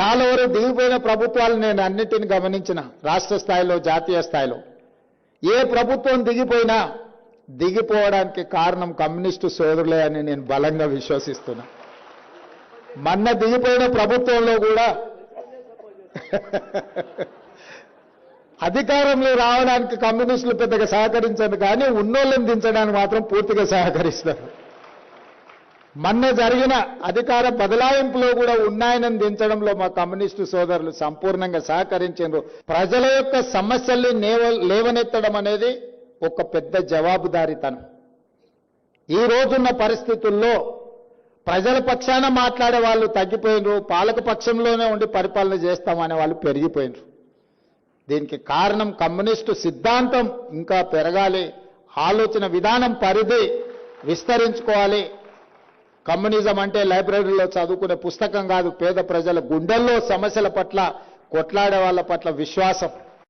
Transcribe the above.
చాలా వరకు దిగిపోయిన ప్రభుత్వాలు నేను అన్నిటిని గమనించిన రాష్ట్ర స్థాయిలో జాతీయ స్థాయిలో. ఏ ప్రభుత్వం దిగిపోయినా దిగిపోవడానికి కారణం కమ్యూనిస్టు సోదరులే అని నేను బలంగా విశ్వసిస్తున్నా. మొన్న దిగిపోయిన ప్రభుత్వంలో కూడా అధికారంలో రావడానికి కమ్యూనిస్టులు పెద్దగా సహకరించరు కానీ ఉన్నోళ్ళని దించడానికి మాత్రం పూర్తిగా సహకరిస్తారు. మొన్న జరిగిన అధికార బదలాయింపులో కూడా ఉన్నాయనని దించడంలో మా కమ్యూనిస్టు సోదరులు సంపూర్ణంగా సహకరించారు. ప్రజల యొక్క సమస్యల్ని నేవ లేవనెత్తడం అనేది ఒక పెద్ద జవాబుదారీతనం. ఈ రోజున్న పరిస్థితుల్లో ప్రజల పక్షాన మాట్లాడే వాళ్ళు తగ్గిపోయినరు పాలక పక్షంలోనే ఉండి పరిపాలన చేస్తామనే వాళ్ళు పెరిగిపోయినరు. దీనికి కారణం కమ్యూనిస్టు సిద్ధాంతం ఇంకా పెరగాలి ఆలోచన విధానం పరిధి విస్తరించుకోవాలి కమ్యూనిజం అంటే లైబ్రరీలో చదువుకునే పుస్తకం కాదు పేద ప్రజల గుండెల్లో సమస్యల పట్ల కొట్లాడే వాళ్ళ పట్ల విశ్వాసం.